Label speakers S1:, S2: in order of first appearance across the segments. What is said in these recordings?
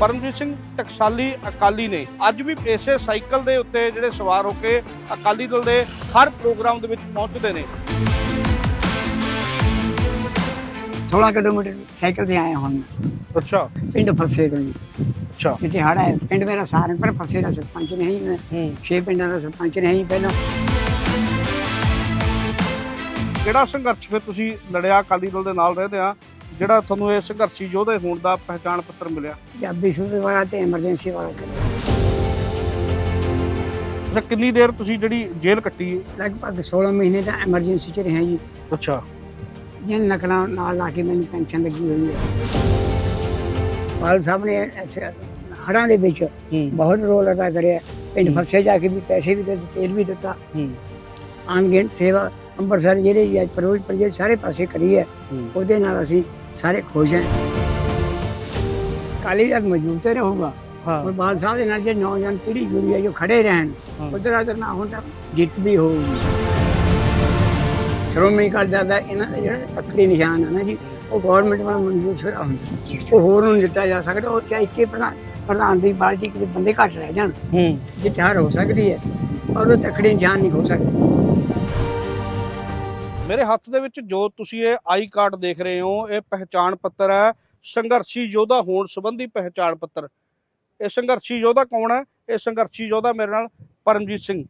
S1: ਪਰਮਜੀਤ ਸਿੰਘ ਟਕਸਾਲੀ ਅਕਾਲੀ ਨੇ ਅੱਜ ਵੀ ਇਸੇ ਸਾਈਕਲ ਦੇ ਉੱਤੇ ਜਿਹੜੇ ਸਵਾਰ ਹੋ ਕੇ ਅਕਾਲੀ ਦਲ ਦੇ ਹਰ ਪ੍ਰੋਗਰਾਮ ਦੇ ਵਿੱਚ ਪਹੁੰਚਦੇ ਨੇ।
S2: 16 ਕਿਲੋਮੀਟਰ ਸਾਈਕਲ ਤੇ ਆਏ ਹੁਣ।
S1: ਅੱਛਾ।
S2: ਪਿੰਡ ਫਸੇ ਜੀ।
S1: ਅੱਛਾ।
S2: ਜਿੱਥੇ ਹੜਾ ਹੈ ਪਿੰਡ ਮੇਰਾ ਸਾਰਨ ਪਰ ਫਸੇ ਦਾ ਸਰਪੰਚ ਨਹੀਂ ਮੈਂ।
S1: ਹੂੰ।
S2: ਛੇ ਪਿੰਡਾਂ ਦਾ ਸਰਪੰਚ ਨਹੀਂ ਪਹਿਲਾਂ।
S1: ਕਿਹੜਾ ਸੰਘਰਸ਼ ਫਿਰ ਤੁਸੀਂ ਲੜਿਆ ਅਕਾਲੀ ਦਲ ਦੇ ਨਾਲ ਰਹਿੰਦੇ ਆ? ਜਿਹੜਾ ਤੁਹਾਨੂੰ ਇਹ ਸੰਘਰਸ਼ੀ ਯੋਧੇ ਹੋਣ ਦਾ ਪਹਿਚਾਣ ਪੱਤਰ ਮਿਲਿਆ।
S2: ਪੰਜਾਬੀ ਸੂਬੇ ਵਾਲਾ ਤੇ ਐਮਰਜੈਂਸੀ ਵਾਲਾ।
S1: ਅੱਛਾ ਕਿੰਨੀ ਦੇਰ ਤੁਸੀਂ ਜਿਹੜੀ ਜੇਲ੍ਹ ਕੱਟੀ
S2: ਲਗਭਗ 16 ਮਹੀਨੇ ਦਾ ਐਮਰਜੈਂਸੀ ਚ ਰਿਹਾ ਜੀ।
S1: ਅੱਛਾ।
S2: ਜਿਨ ਨਕਲਾਂ ਨਾਲ ਲਾ ਕੇ ਮੈਨੂੰ ਪੈਨਸ਼ਨ ਲੱਗੀ ਹੋਈ ਹੈ। ਪਾਲ ਸਾਹਿਬ ਨੇ ਹੜ੍ਹਾਂ ਦੇ ਵਿੱਚ
S1: ਹੂੰ।
S2: ਬਹੁਤ ਰੋਲ ਅਦਾ ਕਰਿਆ। ਪਿੰਡ
S1: ਹੂੰ।
S2: ਫਸੇ ਜਾ ਕੇ ਵੀ ਪੈਸੇ ਵੀ ਦਿੱਤੇ ਤੇਲ ਵੀ ਦਿੱਤਾ।
S1: ਹੂੰ।
S2: ਅਣਗਿਣ ਸੇਵਾ ਅੰਮ੍ਰਿਤਸਰ ਜਿਹੜੇ ਅੱਜ ਫਿਰੋਜ਼ਪੁਰ ਜਿਹੜੇ ਸਾਰੇ ਪਾਸੇ ਕਰੀ ਹੈ।
S1: ਹੂੰ।
S2: ਉਹਦੇ ਨਾਲ ਅਸੀਂ ਸਾਰੇ ਖੁਸ਼ ਹਾਂ। ਕਾਲੀ ਦਾ ਮੌਜੂਦ ਤੇ ਰਹੂਗਾ।
S1: ਹਾਂ।
S2: ਸਾਹਿਬ ਦੇ ਨਾਲ ਜੇ ਨੌਜਵਾਨ ਪੀੜ੍ਹੀ ਜੁੜੀ ਹੈ ਜੋ ਖੜੇ ਰਹਿਣ। ਉਧਰ ਅਦਰ ਨਾ ਹੁੰਦਾ ਜਿੱਤ ਵੀ ਹੋਊਗੀ। ਸ਼੍ਰੋਮਣੀ ਅਕਾਲੀ ਦਲ ਦਾ ਇਹਨਾਂ ਦਾ ਜਿਹੜਾ ਪੱਕੜੀ ਨਿਸ਼ਾਨ ਹੈ ਨਾ ਜੀ ਉਹ ਗਵਰਨਮੈਂਟ ਵੱਲੋਂ ਮਨਜ਼ੂਰ ਸ਼ੁਦਾ ਹੁੰਦਾ ਉਹ ਹੋਰ ਨੂੰ ਦਿੱਤਾ ਜਾ ਸਕਦਾ ਉਹ ਚਾਹੇ ਇੱਕੇ ਪ੍ਰਧਾਨ ਪ੍ਰਧਾਨ ਦੀ ਪਾਰਟੀ ਕਿਤੇ ਬੰਦੇ ਘੱਟ ਰਹਿ ਜਾਣ
S1: ਹੂੰ।
S2: ਜਿੱਥੇ ਹਰ ਹੋ ਸਕਦੀ ਹੈ ਔਰ ਉਹ ਤਕੜੀ ਨਿਸ਼ਾਨ ਨਹੀਂ ਹੋ ਸਕਦੀ।
S1: ਮੇਰੇ ਹੱਥ ਦੇ ਵਿੱਚ ਜੋ ਤੁਸੀਂ ਇਹ ਆਈ ਕਾਰਡ ਦੇਖ ਰਹੇ ਹੋ, ਇਹ ਪਹਿਚਾਣ ਪੱਤਰ ਹੈ, ਸੰਘਰਸ਼ੀ ਯੋਧਾ ਹੋਣ ਸੰਬੰਧੀ ਪਹਿਚਾਣ ਪੱਤਰ। ਇਹ ਸੰਘਰਸ਼ੀ ਯੋਧਾ ਕੌਣ ਹੈ? ਇਹ ਸੰਘਰਸ਼ੀ ਯੋਧਾ ਮੇਰੇ ਨਾਲ ਪਰਮਜੀਤ ਸਿੰਘ।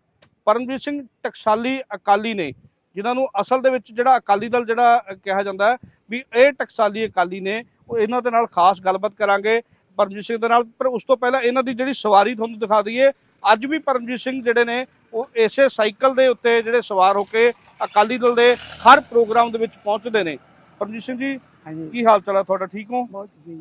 S1: ਪਰਮਜੀਤ ਸਿੰਘ ਟਕਸਾਲੀ ਅਕਾਲੀ ਨੇ, ਜਿਨ੍ਹਾਂ ਨੂੰ ਅਸਲ ਦੇ ਵਿੱਚ ਜਿਹੜਾ ਅਕਾਲੀ ਦਲ ਜਿਹੜਾ ਕਿਹਾ ਜਾਂਦਾ ਵੀ ਇਹ ਟਕਸਾਲੀ ਅਕਾਲੀ ਨੇ, ਉਹ ਇਹਨਾਂ ਦੇ ਨਾਲ ਖਾਸ ਗੱਲਬਾਤ ਕਰਾਂਗੇ ਪਰਮਜੀਤ ਸਿੰਘ ਦੇ ਨਾਲ। ਪਰ ਉਸ ਤੋਂ ਪਹਿਲਾਂ ਇਹਨਾਂ ਦੀ ਜਿਹੜੀ ਸਵਾਰੀ ਤੁਹਾਨੂੰ ਦਿਖਾ ਦਈਏ, ਅੱਜ ਵੀ ਪਰਮਜੀਤ ਸਿੰਘ ਜਿਹੜੇ ਨੇ ਉਹ ਇਸੇ ਸਾਈਕਲ ਦੇ ਉੱਤੇ ਜਿਹੜੇ ਸਵਾਰ ਹੋ ਕੇ ਅਕਾਲੀ ਦਲ ਦੇ ਹਰ ਪ੍ਰੋਗਰਾਮ ਦੇ ਵਿੱਚ ਪਹੁੰਚਦੇ ਨੇ। ਪਰਮਜੀਤ ਸਿੰਘ ਜੀ ਕੀ ਹਾਲ ਚਾਲ ਹੈ ਤੁਹਾਡਾ? ਠੀਕ ਹੋ?
S2: ਬਹੁਤ ਜੀ।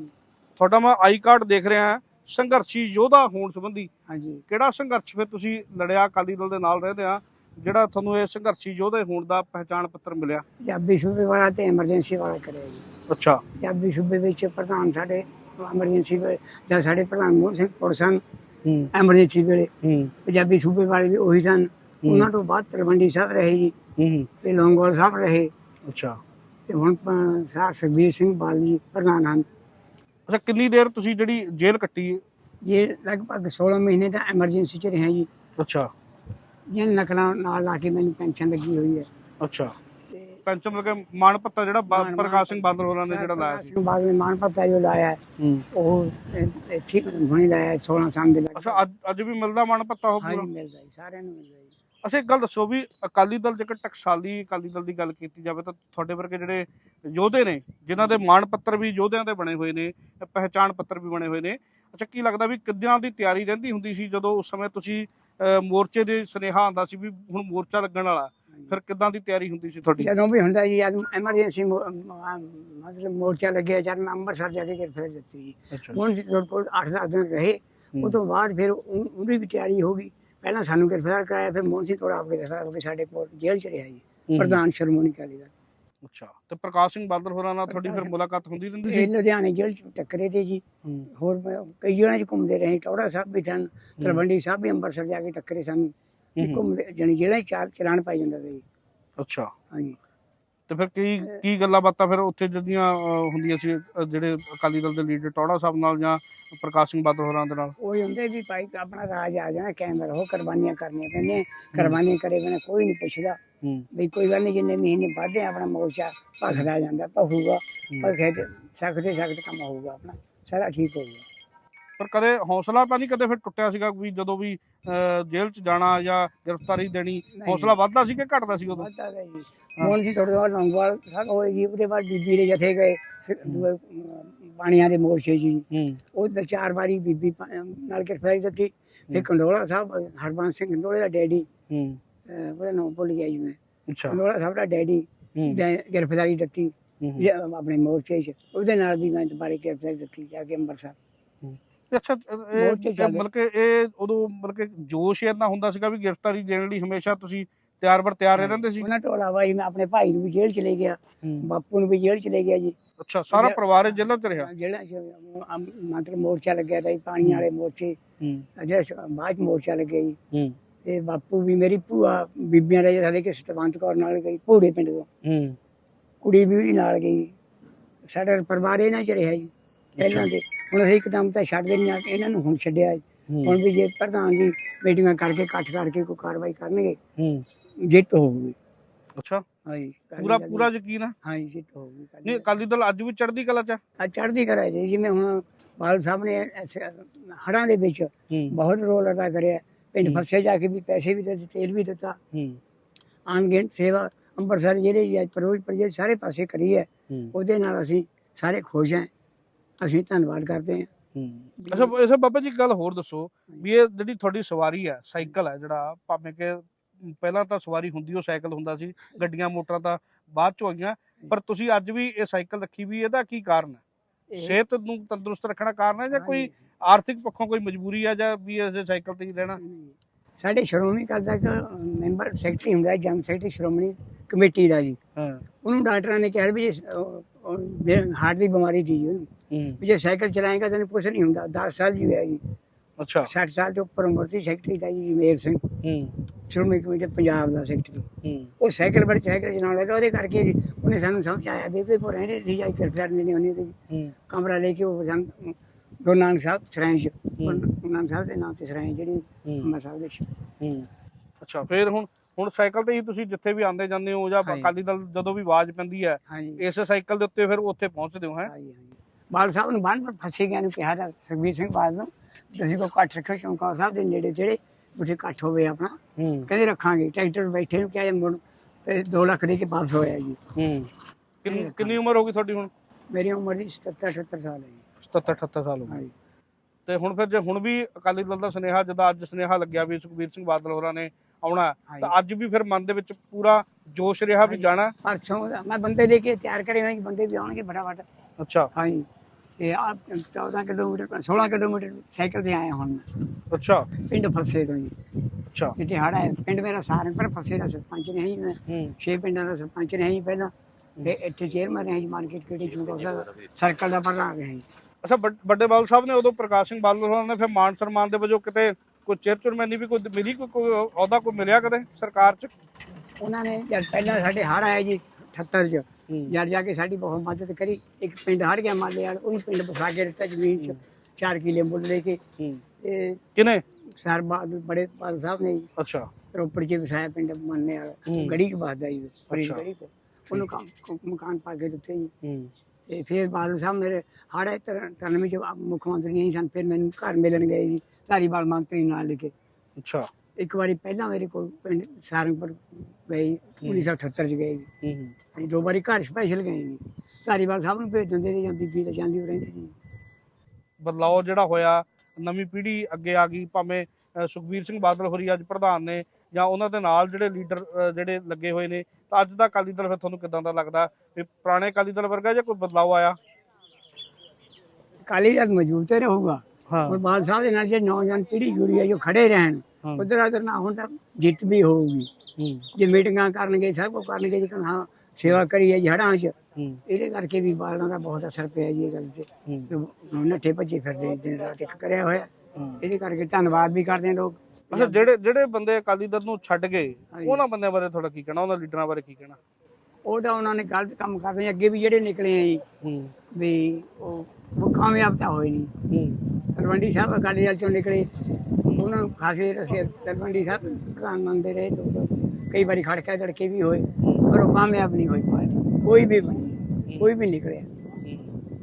S1: ਤੁਹਾਡਾ ਮੈਂ ਆਈ ਕਾਰਡ ਦੇਖ ਰਿਹਾ ਹਾਂ। ਸੰਘਰਸ਼ੀ ਯੋਧਾ ਹੋਣ ਸੰਬੰਧੀ
S2: ਹਾਂਜੀ।
S1: ਕਿਹੜਾ ਸੰਘਰਸ਼ ਫਿਰ ਤੁਸੀਂ ਲੜਿਆ ਅਕਾਲੀ ਦਲ ਦੇ ਨਾਲ ਰਹਿੰਦੇ ਆ ਜਿਹੜਾ ਤੁਹਾਨੂੰ ਇਹ ਸੰਘਰਸ਼ੀ ਯੋਧੇ ਹੋਣ ਦਾ ਪਹਿਚਾਣ ਪੱਤਰ ਮਿਲਿਆ?
S2: ਪੰਜਾਬੀ ਸੂਬੇ ਵਾਲਾ ਤੇ ਐਮਰਜੈਂਸੀ ਵਾਲਾ ਕਰਿਆ ਜੀ।
S1: ਅੱਛਾ।
S2: ਪੰਜਾਬੀ ਸੂਬੇ ਵਿੱਚ ਪ੍ਰਧਾਨ ਸਾਡੇ ਐਮਰਜੈਂਸੀ ਜਾਂ ਸਾਡੇ ਪ੍ਰਧਾਨ ਮੋਹਨ ਸਿੰਘ ਪੁਰ ਸਨ।
S1: ਹੂੰ
S2: ਐਮਰਜੈਂਸੀ ਵੇਲੇ।
S1: ਹੂੰ।
S2: ਪੰਜਾਬੀ ਸੂਬੇ ਵਾਲੇ ਵੀ ਉਹੀ ਸਨ। ਉਹਨਾਂ ਤੋਂ ਬਾਅਦ ਤਲਵੰਡੀ ਸਾਹਿਬ ਰਹੇ ਜੀ।
S1: ਹੂੰ।
S2: ਤੇ ਲੌਂਗੋਵਾਲ ਸਾਹਿਬ ਰਹੇ।
S1: ਅੱਛਾ।
S2: ਤੇ ਹੁਣ ਸਰ ਸੁਖਬੀਰ ਸਿੰਘ ਬਾਲ ਪ੍ਰਧਾਨ ਹਨ।
S1: ਅੱਛਾ ਕਿੰਨੀ ਦੇਰ ਤੁਸੀਂ ਜਿਹੜੀ ਜੇਲ੍ਹ ਕੱਟੀ
S2: ਇਹ ਲਗਭਗ 16 ਮਹੀਨੇ ਦਾ ਐਮਰਜੈਂਸੀ ਚ ਰਿਹਾ ਜੀ।
S1: ਅੱਛਾ।
S2: ਜਿਨ ਨਕਲਾਂ ਨਾਲ ਲਾ ਕੇ ਮੈਨੂੰ ਪੈਨਸ਼ਨ ਲੱਗੀ ਹੋਈ ਹੈ।
S1: ਅੱਛਾ। ਪੈਨਸ਼ਨ ਲਗੇ ਮਾਣ ਪੱਤਾ ਜਿਹੜਾ ਬਾ-
S2: ਮਾਣ-
S1: ਪ੍ਰਕਾਸ਼ ਸਿੰਘ ਬਾਦਲ ਹੋਰਾਂ ਨੇ ਜਿਹੜਾ ਲਾਇਆ ਸੀ
S2: ਬਾਦਲ ਨੇ ਮਾਨ ਪੱਤਾ ਜੋ ਲਾਇਆ ਹੈ, ਉਹ ਇਹ- ਇੱਥੇ ਹੁਣੇ ਲਾਇਆ ਹੈ, 16 ਸਾਲ ਦੇ ਲੱਗ।
S1: ਅੱਛਾ ਅੱਜ ਅੱਜ ਵੀ ਮਿਲਦਾ ਮਾਣ ਪੱਤਾ ਉਹ
S2: ਹਾਂਜੀ
S1: ਪੂਰਾ?
S2: ਮਿਲਦਾ ਜੀ ਸਾਰਿਆਂ ਨੂੰ ਮਿਲਦਾ ਜੀ।
S1: ਅੱਛਾ ਇੱਕ ਗੱਲ ਦੱਸੋ ਵੀ ਅਕਾਲੀ ਦਲ ਜੇਕਰ ਟਕਸਾਲੀ ਅਕਾਲੀ ਦਲ ਦੀ ਗੱਲ ਕੀਤੀ ਜਾਵੇ ਤਾਂ ਤੁਹਾਡੇ ਵਰਗੇ ਜਿਹੜੇ ਯੋਧੇ ਨੇ ਜਿਨ੍ਹਾਂ ਦੇ ਮਾਣ ਪੱਤਰ ਵੀ ਯੋਧਿਆਂ ਦੇ ਬਣੇ ਹੋਏ ਨੇ ਪਹਿਚਾਣ ਪੱਤਰ ਵੀ ਬਣੇ ਹੋਏ ਨੇ ਅੱਛਾ ਕੀ ਲੱਗਦਾ ਵੀ ਕਿੱਦਾਂ ਦੀ ਤਿਆਰੀ ਰਹਿੰਦੀ ਹੁੰਦੀ ਸੀ ਜਦੋਂ ਉਸ ਸਮੇਂ ਤੁਸੀਂ ਅਹ, ਮੋਰਚੇ ਦੇ ਸੁਨੇਹਾ ਆਉਂਦਾ ਸੀ ਵੀ ਹੁਣ ਮੋਰਚਾ ਲੱਗਣ ਵਾਲਾ ਫਿਰ ਕਿੱਦਾਂ ਦੀ ਤਿਆਰੀ ਹੁੰਦੀ ਸੀ ਤੁਹਾਡੀ?
S2: ਜਦੋਂ ਵੀ ਹੁੰਦਾ ਜੀ ਐਮਰਜੈਂਸੀ ਮਤਲਬ ਮੋਰਚਾ ਲੱਗਿਆ ਜਦ ਮੈਂ ਅੰਮ੍ਰਿਤਸਰ ਜਾ ਕੇ ਗ੍ਰਿਫਤਾਰ ਦਿੱਤੀ ਜੀ। ਹੁਣ ਕੋਲ 8-10 ਦਿਨ ਰਹੇ ਉਹ ਤੋਂ ਬਾਅਦ ਫਿਰ ਉਹ- ਉਹਦੀ ਵੀ ਤਿਆਰੀ ਹੋ ਗਈ। ਪਹਿਲਾਂ ਸਾਨੂੰ ਗ੍ਰਿਫਤਾਰ ਕਰਾਇਆ ਫਿਰ ਮੋਹਨ ਸਿੰਘ ਥੋੜਾ ਆਪ ਗ੍ਰਿਫਤਾਰ ਹੋ ਕੇ ਸਾਡੇ ਕੋਲ ਜੇਲ੍ਹ ਚ ਰਿਹਾ ਜੀ। ਪ੍ਰਧਾਨ ਸ਼ਰਮੋਣੀ ਅਕਾਲੀ ਦਲ।
S1: ਅੱਛਾ ਤੇ ਪ੍ਰਕਾਸ਼ ਸਿੰਘ ਬਾਦਲ ਹੋਰਾਂ ਨਾਲ ਤੁਹਾਡੀ ਫਿਰ ਮੁਲਾਕਾਤ ਹੁੰਦੀ ਰਹਿੰਦੀ
S2: ਇਹ
S1: ਸੀ
S2: ਲੁਧਿਆਣੇ ਜੇਲ੍ਹ ਚ ਟੱਕਰੇ ਤੇ ਜੀ। ਹੋਰ ਕਈ ਜਗ੍ਹਾ ਚ ਘੁੰਮਦੇ ਰਹੇ ਟੌੜਾ ਸਾਹਿਬ ਵੀ ਸਨ ਤਲਵੰਡੀ ਸਾਹਿਬ ਵੀ ਅੰਮ੍ਰਿਤਸਰ ਜਾ ਕੇ ਟੱਕਰੇ ਸਾਨੂੰ।
S1: ਹੂੰ।
S2: ਘੁੰਮਦੇ ਜਣੀ ਜਿਹੜਾ ਚਾਲ ਚਲਾਣ ਪਾਈ ਜਾਂਦਾ ਸੀ।
S1: ਅੱਛਾ।
S2: ਹਾਂਜੀ।
S1: ਤੇ ਫਿਰ ਕੀ ਕੀ ਗੱਲਾਂ ਬਾਤਾਂ ਫਿਰ ਉੱਥੇ ਜਿਹੜੀਆਂ ਅਹ, ਹੁੰਦੀਆਂ ਸੀ ਅਹ, ਜਿਹੜੇ ਅਕਾਲੀ ਦਲ ਦੇ ਲੀਡਰ ਟੌੜਾ ਸਾਹਿਬ ਨਾਲ ਜਾਂ ਪ੍ਰਕਾਸ਼ ਸਿੰਘ ਬਾਦਲ ਹੋਰਾਂ ਦੇ ਨਾਲ?
S2: ਉਹ ਹੀ ਹੁੰਦੇ ਵੀ ਭਾਈ ਆਪਣਾ ਰਾਜ ਆ ਜਾਣਾ ਕੈਮ ਰਹੋ ਕੁਰਬਾਨੀਆਂ ਕਰਨੀਆਂ ਪੈਂਦੀਆਂ। ਕੁਰਬਾਨੀਆਂ ਕਰੇ ਬਿਨਾਂ ਕੋਈ ਨਹੀਂ ਪੁੱਛਦਾ।
S1: ਹੂੰ।
S2: ਵੀ ਕੋਈ ਗੱਲ ਨਹੀਂ ਜਿੰਨੇ ਮਹੀਨੇ ਵੱਧਦੇ ਆਪਣਾ ਮੋਰਚਾ ਭਖਦਾ ਜਾਂਦਾ ਭਖੂਗਾ ਪਰ ਖੇਤ ਸਖਤ ਸਖਤ ਕੰਮ ਹੋਊਗਾ ਆਪਣਾ ਸਾਰਾ ਠੀਕ ਹੋਊਗਾ।
S1: ਪਰ ਕਦੇ ਹੌਸਲਾ ਤਾਂ ਨਹੀਂ ਕਦੇ ਫਿਰ ਟੁੱਟਿਆ ਸੀਗਾ ਵੀ ਜਦੋਂ ਵੀ ਜੇਲ੍ਹ 'ਚ ਜਾਣਾ ਜਾਂ ਗ੍ਰਿਫਤਾਰੀ ਦੇਣੀ। ਹੌਸਲਾ ਵੱਧਦਾ ਸੀ ਕਿ ਘਟਦਾ ਸੀ ਉਦੋਂ?
S2: ਵੱਧਦਾ ਗਿਆ ਜੀ।
S1: ਹਾਂ।
S2: ਹੁਣ ਸੀ ਥੋੜੇ ਬਾਅਦ ਲੌਂਗਵਾਲ ਸਭ ਹੋਏ ਜੀ ਉਹਦੇ ਬਾਅਦ ਬੀਬੀ ਦੇ ਜਥੇ ਗਏ ਫਿਰ ਦੂਏ, ਅਮ, ਪਾਣੀਆਂ ਦੇ ਮੋਰਚੇ ਜੀ। ਉਹ ਚਾਰ ਵਾਰੀ ਬੀਬੀ ਨਾਲ ਗ੍ਰਿਫਤਾਰੀ ਦਿੱਤੀ। ਫਿਰ ਕੰਡੋਲਾ ਸਾਹਿਬ ਹਰਬੰਸ ਸਿੰਘ ਕੰਡੋਲੇ ਦਾ ਡੈਡੀ
S1: ਹੂੰ।
S2: ਉਹਦਾ ਨਾਮ ਭੁੱਲ ਗਿਆ ਜੀ ਮੈਂ।
S1: ਅੱਛਾ।
S2: ਕੰਡੋਲਾ ਸਾਹਿਬ ਦਾ ਡੈਡੀ ਗ੍ਰਿਫਤਾਰੀ ਦਿੱਤੀ। ਆਪਣੇ ਮੋਰਚੇ 'ਚ ਉਹਦੇ ਨਾਲ ਵੀ ਮੈਂ ਦੁਬਾਰੇ ਗ੍ਰਿਫਤਾਰੀ ਦਿੱਤੀ ਜਾ ਕੇ ਅੰਮ੍ਰਿਤਸਰ।
S1: ਤੇ ਅੱਛਾ
S2: ਮੋਰਚੇ।
S1: ਮਤਲਬ ਕਿ ਇਹ ਉਦੋਂ ਮਤਲਬ ਕਿ ਜੋਸ਼ ਇੰਨਾ ਹੁੰਦਾ ਸੀਗਾ ਵੀ ਗ੍ਰਿਫਤਾਰੀ ਦੇਣ ਲਈ ਹਮੇਸ਼ਾ ਤੁਸੀਂ ਤਿਆਰ ਬਰ ਤਿਆਰ ਰਹਿੰਦੇ ਸੀ?
S2: ਉਹਨਾਂ ਤੋਂ ਇਲਾਵਾ ਜੀ ਮੈਂ ਆਪਣੇ ਭਾਈ ਨੂੰ ਵੀ ਜੇਲ੍ਹ ਚਲੇ ਗਿਆ। ਬਾਪੂ ਨੂੰ ਵੀ ਜੇਲ੍ਹ ਚਲੇ ਗਿਆ ਜੀ।
S1: ਅੱਛਾ ਸਾਰਾ ਪਰਿਵਾਰ ਇਹ ਜੇਲ੍ਹਾਂ 'ਚ ਰਿਹਾ?
S2: ਜਿਹੜਾ ਮਤਲਬ ਮੋਰਚਾ ਲੱਗਿਆ ਤਾਂ ਜੀ ਪਾਣੀ ਵਾਲੇ ਮੋਰਚੇ। ਜਿਹੜਾ ਸ਼- ਬਾਅਦ 'ਚ ਮੋਰਚਾ ਲੱਗਿਆ ਜੀ।
S1: ਹੂੰ।
S2: ਤੇ ਬਾਪੂ ਵੀ ਮੇਰੀ ਭੂਆ ਬੀਬੀਆਂ ਦੇ ਸਾਡੇ ਕਿ ਸਤਵੰਤ ਕੌਰ ਨਾਲ ਗਈ ਭੂੜੇ ਪਿੰਡ ਤੋਂ।
S1: ਹੂੰ।
S2: ਕੁੜੀ ਵੀ ਨਾਲ ਗਈ। ਸਾਡਾ ਪਰਿਵਾਰ ਇਹਨਾਂ ਚ ਰਿਹਾ ਜੀ। ਪਹਿਲਾਂ ਤੇ ਹੁਣ ਅਸੀਂ ਇੱਕਦਮ ਤਾਂ ਛੱਡ ਦੇਣੀ ਆ ਇਹਨਾਂ ਨੂੰ ਹੁਣ ਛੱਡਿਆ ਹੈ। ਹੁਣ ਵੀ ਜੇ ਪ੍ਰਧਾਨ ਜੀ ਮੀਟਿੰਗਾਂ ਕਰਕੇ ਇਕੱਠ ਕਰਕੇ ਕੋਈ ਕਾਰਵਾਈ ਕਰਨਗੇ
S1: ਹੂੰ।
S2: ਜਿੱਤ ਹੋਊਗੀ।
S1: ਅੱਛਾ।
S2: ਹਾਂਜੀ
S1: ਪੂਰਾ ਪੂਰਾ ਯਕੀਨ ਹੈ
S2: ਹਾਂਜੀ ਜਿੱਤ ਹੋਊਗੀ
S1: ਨਹੀਂ ਅਕਾਲੀ ਦਲ ਅੱਜ ਵੀ ਚੜ੍ਹਦੀ ਕਲਾ ਚ
S2: ਆ? ਚੜ੍ਹਦੀ ਕਰਾ ਜੀ ਜਿਵੇਂ ਹੁਣ ਬਾਲ ਸਾਹਿਬ ਨੇ ਹੜਾਂ ਦੇ ਵਿੱਚ
S1: ਹੂੰ।
S2: ਬਹੁਤ ਰੋਲ ਅਦਾ ਕਰਿਆ। ਪਿੰਡ ਫਸੇ ਜਾ ਕੇ ਵੀ ਪੈਸੇ ਵੀ ਦਿੱਤੇ ਤੇਲ ਵੀ ਦਿੱਤਾ।
S1: ਹੂੰ।
S2: ਅਣਗਿਣਤ ਸੇਵਾ ਅੰਮ੍ਰਿਤਸਰ ਜਿਹੜੇ ਜਾਂ ਫਿਰੋਜ਼ਪੁਰ ਜਿਹੜੇ ਸਾਰੇ ਪਾਸੇ ਕਰੀ ਹੈ
S1: ਹੂੰ।
S2: ਉਹਦੇ ਨਾਲ ਅਸੀਂ ਸਾਰੇ ਖੁਸ਼ ਹਾਂ ਅਸੀਂ ਧੰਨਵਾਦ ਕਰਦੇ ਹਾਂ।
S1: ਅੱਛਾ ਐਸਾ ਬਾਬਾ ਜੀ ਇੱਕ ਗੱਲ ਹੋਰ ਦੱਸੋ ਵੀ ਇਹ ਜਿਹੜੀ ਤੁਹਾਡੀ ਸਵਾਰੀ ਹੈ ਸਾਈਕਲ ਹੈ ਜਿਹੜਾ ਭਾਵੇਂ ਕਿ ਪਹਿਲਾਂ ਤਾਂ ਸਵਾਰੀ ਹੁੰਦੀ ਉਹ ਸਾਈਕਲ ਹੁੰਦਾ ਸੀ ਗੱਡੀਆਂ ਮੋਟਰਾਂ ਤਾਂ ਬਾਅਦ ਚ ਆਈਆਂ ਪਰ ਤੁਸੀਂ ਅੱਜ ਵੀ ਇਹ ਸਾਈਕਲ ਰੱਖੀ ਵੀ ਇਹਦਾ ਕੀ ਕਾਰਨ ਹੈ? ਸਿਹਤ ਨੂੰ ਤੰਦਰੁਸਤ ਰੱਖਣਾ ਕਾਰਨ ਹੈ ਜਾਂ ਕੋਈ। ਆਰਥਿਕ ਪੱਖੋਂ ਕੋਈ ਮਜਬੂਰੀ ਹੈ ਜਾਂ ਵੀ ਇਸੇ ਸਾਈਕਲ ਤੇ ਹੀ ਰਹਿਣਾ?
S2: ਸਾਡੇ ਸ਼੍ਰੋਮਣੀ ਕਰਦਾ ਇੱਕ ਮੈਂਬਰ ਸੈਕਟਰੀ ਹੁੰਦਾ ਹੈ ਜਨ ਸੈਕਟਰੀ ਸ਼੍ਰੋਮਣੀ ਕਮੇਟੀ ਦਾ ਜੀ।
S1: ਹਾਂ।
S2: ਉਹਨੂੰ ਡਾਕਟਰਾਂ ਨੇ ਕਿਹਾ ਵੀ ਹਾਰਟ ਦੀ ਬਿਮਾਰੀ ਦੀ ਉਹਨੂੰ।
S1: ਹੂੰ
S2: ਵੀ ਜੇ ਸਾਈਕਲ ਚਲਾਏਗਾ ਤੈਨੂੰ ਕੁਝ ਨਹੀਂ ਹੁੰਦਾ 10 ਸਾਲ ਜੀ ਹੋਇਆ ਜੀ
S1: ਅੱਛਾ।
S2: 60 ਸਾਲ ਤੋਂ ਉੱਪਰ ਉਮਰ ਸੀ ਸੈਕਟਰੀ ਦਾ ਜੀ ਮੇਰ ਸਿੰਘ।
S1: ਹੂੰ।
S2: ਸ਼੍ਰੋਮਣੀ ਕਮੇਟੀ ਪੰਜਾਬ ਦਾ ਸੈਕਟਰੀ।
S1: ਹੂੰ।
S2: ਉਹ ਸਾਈਕਲ ਪਰ ਸਾਈਕਲ ਚਲਾਉਣ ਲੱਗਾ ਉਹਦੇ ਕਰਕੇ ਜੀ ਉਹਨੇ ਸਾਨੂੰ ਸਮਝਾਇਆ ਬੇਬੇ ਕੋ ਰਹਿੰਦੇ ਸੀ ਜਾਈ ਫਿਰ ਫਿਰ ਨਹੀਂ ਹੁੰਦੀ ਤੇ
S1: ਹੂੰ।
S2: ਕਮਰਾ ਲੈ ਕੇ ਉਹ ਜਨ ਗੁਰੂ ਨਾਨਕ ਸਾਹਿਬ ਸਰਾਇਸ਼ ਗੁਰੂ ਨਾਨਕ ਸਾਹਿਬ ਦੇ ਨਾਮ ਤੇ ਸਰਾਇਸ਼ ਜਿਹੜੀ ਅੰਮ੍ਰਿਤਸਰ ਸਾਹਿਬ ਦੇ।
S1: ਹੂੰ। ਅੱਛਾ ਫਿਰ ਹੁਣ ਹੁਣ ਸਾਈਕਲ ਤੇ ਹੀ ਤੁਸੀਂ ਜਿੱਥੇ ਵੀ ਆਉਂਦੇ ਜਾਂਦੇ ਹੋ ਜਾਂ। ਅਕਾਲੀ ਦਲ ਜਦੋਂ ਵੀ ਆਵਾਜ਼ ਪੈਂਦੀ ਹੈ ਇਸੇ ਸਾਈਕਲ ਦੇ ਉੱਤੇ ਫਿਰ ਉੱਥੇ ਪਹੁੰਚਦੇ ਹੋ ਹੈ?
S2: ਹਾਂਜੀ ਹਾਂਜੀ। ਬਾਲ ਸਾਹਿਬ ਨੂੰ ਬੰਨ ਪਰ ਫਸੇ ਗਿਆ ਨੂੰ ਕਿਹਾ ਦਾ ਸੁਖਬੀਰ ਸਿੰਘ ਬਾਦਲ ਨੂੰ। ਤੁਸੀਂ ਕੋ ਕੱਟ ਰੱਖੋ ਚੌਂਕਾ ਸਾਹਿਬ ਦੇ ਨੇੜੇ ਜਿਹੜੇ ਉੱਥੇ ਇਕੱਠ ਹੋਵੇ ਆਪਣਾ। ਕਹਿੰਦੇ ਰੱਖਾਂਗੇ। ਟਰੈਕਟਰ ਬੈਠੇ ਨੂੰ ਕਿਹਾ ਜੇ ਮੁੜ ਤੇ 2 ਲੱਖ ਦੇ ਕੇ ਵਾਪਸ ਹੋਇਆ ਜੀ।
S1: ਹੂੰ। ਕਿੰਨੀ ਉਮਰ ਹੋ ਗਈ ਤੁਹਾਡੀ ਹੁਣ?
S2: ਮੇਰੀ ਉਮਰ ਜੀ 77 78 ਸਾਲ ਹੈ ਜੀ।
S1: 77 78 ਸਾਲ ਹੋ ਗਈ ਤੇ ਹੁਣ ਫਿਰ ਜੇ ਹੁਣ ਵੀ ਅਕਾਲੀ ਦਲ ਦਾ ਸੁਨੇਹਾ ਜਦੋਂ ਅੱਜ ਸੁਨੇਹਾ ਲੱਗਿਆ ਵੀ ਸੁਖਬੀਰ ਸਿੰਘ ਬਾਦਲ ਹੋਰਾਂ ਨੇ ਆਉਣਾ। ਤਾਂ ਅੱਜ ਵੀ ਫਿਰ ਮਨ ਦੇ ਵਿੱਚ ਪੂਰਾ ਜੋਸ਼ ਰਿਹਾ ਵੀ। ਜਾਣਾ?
S2: ਪਰਸੋਂ ਮੈਂ ਬੰਦੇ ਦੇ ਕੇ ਤਿਆਰ ਕਰੇ ਹੋਏ ਬੰਦੇ ਵੀ ਆਉਣਗੇ ਫਟਾਫਟ।
S1: ਅੱਛਾ।
S2: ਹਾਂਜੀ। ਤੇ ਆ 14 ਕਿਲੋਮੀਟਰ 16 ਕਿਲੋਮੀਟਰ ਸਾਈਕਲ ਤੇ ਆਇਆ ਹੁਣ।
S1: ਅੱਛਾ।
S2: ਪਿੰਡ ਫਸੇ ਤੋਂ ਜੀ।
S1: ਅੱਛਾ।
S2: ਜਿੱਥੇ ਹੜਾ ਹੈ ਪਿੰਡ ਮੇਰਾ ਸਾਰੰਗਪੁਰ ਫਸੇ ਦਾ ਸਰਪੰਚ ਨਹੀਂ ਮੈਂ।
S1: ਹੂੰ।
S2: ਛੇ ਪਿੰਡਾਂ ਦਾ ਸਰਪੰਚ ਰਿਹਾ ਜੀ ਪਹਿਲਾਂ। ਤੇ ਇੱਥੇ ਚੇਅਰਮੈਨ ਰਿਹਾ ਜੀ ਮਾਰਕੀਟ ਕਿਹੜੀ ਚੁੰਗਾ ਸਰਕਲ ਦਾ ਪ੍ਰਧਾਨ ਜੀ।
S1: ਅੱਛਾ ਵੱਡ- ਬਾਦਲ ਸਾਹਿਬ ਨੇ ਉਦੋਂ ਪ੍ਰਕਾਸ਼ ਸਿੰਘ ਬਾਦਲ ਹੋਰਾਂ ਨੇ ਫਿਰ ਮਾਨ ਸਨਮਾਨ ਦੇ ਵਜੋਂ ਕਿਤੇ ਕੋਈ ਚੇਅਰਚੁਰਮੈਨੀ ਵੀ ਕੋਈ ਮਿਲੀ ਕੋਈ ਕੋਈ ਅਹੁਦਾ ਕੋਈ ਮਿਲਿਆ ਕਦੇ ਸਰਕਾਰ 'ਚ?
S2: ਉਹਨਾਂ ਨੇ ਜਦ ਪਹਿਲਾਂ ਸਾਡੇ ਹੜ ਆਇਆ ਜੀ 78 ਚ। ਜਦ ਜਾ ਕੇ ਸਾਡੀ ਬਹੁਤ ਮਦਦ ਕਰੀ ਇੱਕ ਪਿੰਡ ਹੜ ਗਿਆ ਮਾਲੇ ਵਾਲ ਉਹ ਵੀ ਪਿੰਡ ਬਸਾ ਕੇ ਦਿੱਤਾ ਜ਼ਮੀਨ ਚ। 4 ਕਿਲੇ ਮੁੱਲ ਲੈ ਕੇ। ਤੇ
S1: ਕਿਨੇ
S2: ਸਰ ਬੜੇ ਬਾਦਲ ਸਾਹਿਬ ਨੇ
S1: ਅੱਛਾ।
S2: ਰੋਪੜ ਚ ਵਸਾਇਆ ਪਿੰਡ ਮੰਨੇ ਵਾਲਾ। ਗੜੀ ਚ ਵਸਦਾ ਜੀ। ਗੜੀ ਤੋਂ ਉਹਨੂੰ ਕੰਮ- ਮਕਾਨ ਪਾ ਕੇ ਦਿੱਤੇ ਜੀ।
S1: ਹੂੰ।
S2: ਤੇ ਫਿਰ ਬਾਦਲ ਸਾਹਿਬ ਮੇਰੇ ਹਾੜੇ 93 ਚ ਮੁੱਖ ਮੰਤਰੀ ਨਹੀਂ ਸਨ ਫਿਰ ਮੈਨੂੰ ਘਰ ਮਿਲਣ ਗਏ ਜੀ ਧਾਰੀਵਾਲ ਮੰਤਰੀ ਨਾਲ ਲੈ ਕੇ।
S1: ਅੱਛਾ।
S2: ਇੱਕ ਵਾਰੀ ਪਹਿਲਾਂ ਮੇਰੇ ਕੋਲ ਪਿੰਡ ਸਾਰੰਗਪੁਰ ਗਏ 1978 ਚ ਗਏ ਜੀ।
S1: ਹੂੰ ਹੂੰ।
S2: ਅਸੀਂ ਦੋ ਵਾਰੀ ਘਰ ਸਪੈਸ਼ਲ ਗਏ ਜੀ। ਧਾਰੀਵਾਲ ਸਾਹਿਬ ਨੂੰ ਭੇਜ ਦਿੰਦੇ ਸੀ ਜਾਂ ਬੀਬੀ ਤਾਂ ਜਾਂਦੀ ਰਹਿੰਦੀ ਸੀ।
S1: ਬਦਲਾਅ ਜਿਹੜਾ ਹੋਇਆ ਨਵੀਂ ਪੀੜ੍ਹੀ ਅੱਗੇ ਆ ਗਈ ਭਾਵੇਂ ਸੁਖਬੀਰ ਸਿੰਘ ਬਾਦਲ ਹੋਰੀ ਅੱਜ ਪ੍ਰਧਾਨ ਨੇ ਜਾਂ ਉਹਨਾਂ ਦੇ ਨਾਲ ਜਿਹੜੇ ਲੀਡਰ ਜਿਹੜੇ ਲੱਗੇ ਹੋਏ ਨੇ ਤਾਂ ਅੱਜ ਦਾ ਅਕਾਲੀ ਦਲ ਫਿਰ ਤੁਹਾਨੂੰ ਕਿਦਾਂ ਦਾ ਲੱਗਦਾ? ਵੀ ਪੁਰਾਣੇ ਅਕਾਲੀ ਦਲ ਵਰਗਾ ਜਾਂ ਕੋਈ ਬਦਲਾਅ ਆਇਆ?
S2: ਕਾਲੀ ਜਦ ਮੌਜੂਦ ਤੇ ਰਹੂਗਾ।
S1: ਹਾਂ।
S2: ਹੁਣ ਬਾਦ ਸਾਹਿਬ ਦੇ ਨਾਲ ਜੇ ਨੌਜਵਾਨ ਪੀੜ੍ਹੀ ਜੁੜੀ ਹੈ ਜੋ ਖੜੇ ਰਹਿਣ। ਉਧਰ ਅਦਰ ਨਾ ਹੁਣ ਤਾਂ ਜਿੱਤ ਵੀ ਹੋਊਗੀ। ਜੇ ਮੀਟਿੰਗਾਂ ਕਰਨਗੇ ਸਭ ਕੁਝ ਕਰਨਗੇ ਜੀ ਹਾਂ ਸੇਵਾ ਕਰੀ ਹੈ ਜੀ ਹੜਾਂ 'ਚ।
S1: ਹੂੰ।
S2: ਇਹਦੇ ਕਰਕੇ ਵੀ ਬਾਲਾਂ ਦਾ ਬਹੁਤ ਅਸਰ ਪਿਆ ਜੀ ਇਹ ਗੱਲ ਤੇ। ਨੱਠੇ ਭੱਜੇ ਫਿਰਦੇ ਦਿਨ ਰਾਤ ਇੱਕ ਕਰਿਆ ਹੋਇਆ। ਇਹਦੇ ਕਰਕੇ ਧੰਨਵਾਦ ਵੀ ਕਰਦੇ ਲੋਕ।
S1: ਅੱਛਾ ਜਿਹੜੇ ਜਿਹੜੇ ਬੰਦੇ ਅਕਾਲੀ ਦਲ ਨੂੰ ਛੱਡ ਗਏ। ਉਹਨਾਂ ਬੰਦਿਆਂ ਬਾਰੇ ਤੁਹਾਡਾ ਕੀ ਕਹਿਣਾ? ਉਹਨਾਂ ਲੀਡਰਾਂ ਬਾਰੇ ਕੀ ਕਹਿਣਾ?
S2: ਉਹ ਤਾਂ ਉਹਨਾਂ ਨੇ ਗਲਤ ਕੰਮ ਕਰਦੇ। ਅੱਗੇ ਵੀ ਜਿਹੜੇ ਨਿਕਲੇ ਆ ਜੀ ਵੀ ਉਹ ਕਾਮਯਾਬ ਤਾਂ ਹੋਏ ਨਹੀਂ।
S1: ਹੂੰ।
S2: ਤਲਵੰਡੀ ਸਾਹਿਬ ਅਕਾਲੀ ਦਲ ਚੋਂ ਨਿਕਲੇ। ਉਹਨਾਂ ਨੂੰ ਖਾਸੇ ਰਸੇ ਤਲਵੰਡੀ ਸਾਹਿਬ ਪ੍ਰਧਾਨ ਮੰਤਰੀ ਰਹੇ ਲੋਕ ਕਈ ਵਾਰੀ ਖੜਕਾ ਧੜਕੇ ਵੀ ਹੋਏ ਪਰ ਉਹ ਕਾਮਯਾਬ ਨਹੀਂ ਹੋਈ ਪਾਰਟੀ। ਕੋਈ ਵੀ ਬਣੀ ਕੋਈ ਵੀ ਨਿਕਲਿਆ।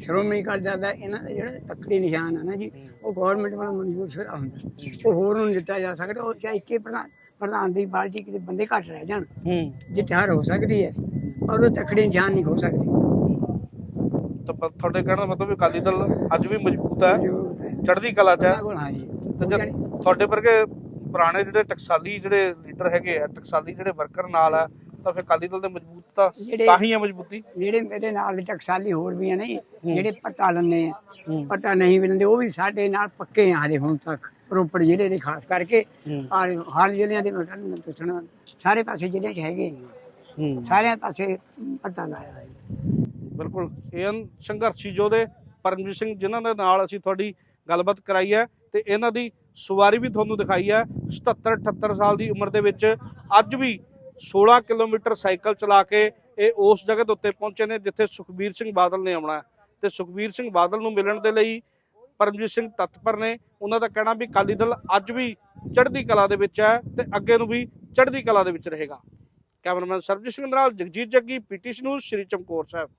S2: ਸ਼੍ਰੋਮਣੀ ਅਕਾਲੀ ਦਲ ਦਾ ਇਹਨਾਂ ਦਾ ਜਿਹੜਾ ਤੱਕੜੀ ਨਿਸ਼ਾਨ ਆ ਨਾ ਜੀ ਉਹ ਗਵਰਨਮੈਂਟ ਵੱਲੋਂ ਮਨਜ਼ੂਰ ਸ਼ੁਦਾ ਹੁੰਦਾ। ਉਹ ਹੋਰ ਨੂੰ ਦਿੱਤਾ ਜਾ ਸਕਦਾ ਉਹ ਚਾਹੇ ਇੱਕੇ ਪ੍ਰਧਾਨ ਪ੍ਰਧਾਨ ਦੀ ਪਾਰਟੀ ਕਿਤੇ ਬੰਦੇ ਘੱਟ ਰਹਿ ਜਾਣ ਜਿੱਥੇ ਹਰ ਹੋ ਸਕਦੀ ਹੈ ਔਰ ਉਹ ਤੱਕੜੀ ਨਿਸ਼ਾਨ ਨਹੀਂ ਹੋ ਸਕਦੀ।
S1: ਤਾਂ ਤੁਹਾਡੇ ਕਹਿਣ ਦਾ ਮਤਲਬ ਵੀ ਅਕਾਲੀ ਦਲ ਅੱਜ ਵੀ ਮਜ਼ਬੂਤ ਹੈ ਚੜ੍ਹਦੀ ਕਲਾ 'ਚ ਹੈ।
S2: ਹਾਂ ਜੀ।
S1: ਤੇ ਜਦ ਤੁਹਾਡੇ ਵਰਗੇ ਪੁਰਾਣੇ ਜਿਹੜੇ ਟਕਸਾਲੀ ਜਿਹੜੇ ਲੀਡਰ ਹੈਗੇ ਆ ਟਕਸਾਲੀ ਜਿਹੜੇ ਵਰਕਰ ਨਾਲ ਆ ਤਾਂ ਫਿਰ ਅਕਾਲੀ ਦਲ ਦੇ ਮਜ਼ਬੂਤ ਤਾਂ ਹੀ ਹੈ ਮਜ਼ਬੂਤੀ?
S2: ਜਿਹੜੇ ਮੇਰੇ ਨਾਲ ਟਕਸਾਲੀ ਹੋਰ ਵੀ ਆ ਨਹੀਂ ਜਿਹੜੇ ਪੱਟਾ ਲੰਨੇ ਆ। ਪੱਟਾ ਨਹੀਂ ਵੀ ਲੈਂਦੇ ਉਹ ਵੀ ਸਾਡੇ ਨਾਲ ਪੱਕੇ ਆ ਹਲੇ ਹੁਣ ਤੱਕ ਰੋਪੜ ਜ਼ਿਲ੍ਹੇ ਦੇ ਖਾਸ ਕਰਕੇ। ਔਰ ਹਰ ਜ਼ਿਲ੍ਹਿਆਂ ਦੇ ਮੈਂ ਦੱਸਣਾ ਸਾਰੇ ਪਾਸੇ ਜ਼ਿਲ੍ਹੇ 'ਚ ਹੈਗੇ ਸਾਰਿਆਂ ਪਾਸੇ ਪੱਟਾ ਲਾਇਆ ਹੈ
S1: ਬਿਲਕੁਲ ਇਹ ਸੰਘਰਸ਼ੀ ਯੋਧੇ ਪਰਮਜੀਤ ਸਿੰਘ ਜਿਨ੍ਹਾਂ ਦੇ ਨਾਲ ਅਸੀਂ ਤੁਹਾਡੀ ਗੱਲਬਾਤ ਕਰਾਈ ਹੈ। ਤੇ ਇਹਨਾਂ ਦੀ ਸਵਾਰੀ ਵੀ ਤੁਹਾਨੂੰ ਦਿਖਾਈ ਹੈ। 77 78 ਸਾਲ ਦੀ ਉਮਰ ਦੇ ਵਿੱਚ ਅੱਜ ਵੀ 16 ਕਿਲੋਮੀਟਰ ਸਾਈਕਲ ਚਲਾ ਕੇ ਇਹ ਉਸ ਜਗ੍ਹਾ ਦੇ ਉੱਤੇ ਪਹੁੰਚੇ ਨੇ ਜਿੱਥੇ ਸੁਖਬੀਰ ਸਿੰਘ ਬਾਦਲ ਨੇ ਆਉਣਾ ਹੈ। ਤੇ ਸੁਖਬੀਰ ਸਿੰਘ ਬਾਦਲ ਨੂੰ ਮਿਲਣ ਦੇ ਲਈ ਪਰਮਜੀਤ ਸਿੰਘ ਤਤਪਰ ਨੇ ਉਹਨਾਂ ਦਾ ਕਹਿਣਾ ਵੀ ਅਕਾਲੀ ਦਲ ਅੱਜ ਵੀ ਚੜ੍ਹਦੀ ਕਲਾ ਦੇ ਵਿੱਚ ਹੈ ਤੇ ਅੱਗੇ ਨੂੰ ਵੀ ਚੜ੍ਹਦੀ ਕਲਾ ਦੇ ਵਿੱਚ ਰਹੇਗਾ। ਕੈਮਰਾਮੈਨ ਸਰਬਜੀਤ ਸਿੰਘ ਨਾਲ ਜਗਜੀਤ ਜੱਗੀ, ਪੀਟੀਸੀ ਨਿਊਜ਼, ਸ਼੍ਰੀ ਚਮਕੌਰ ਸਾਹਿਬ।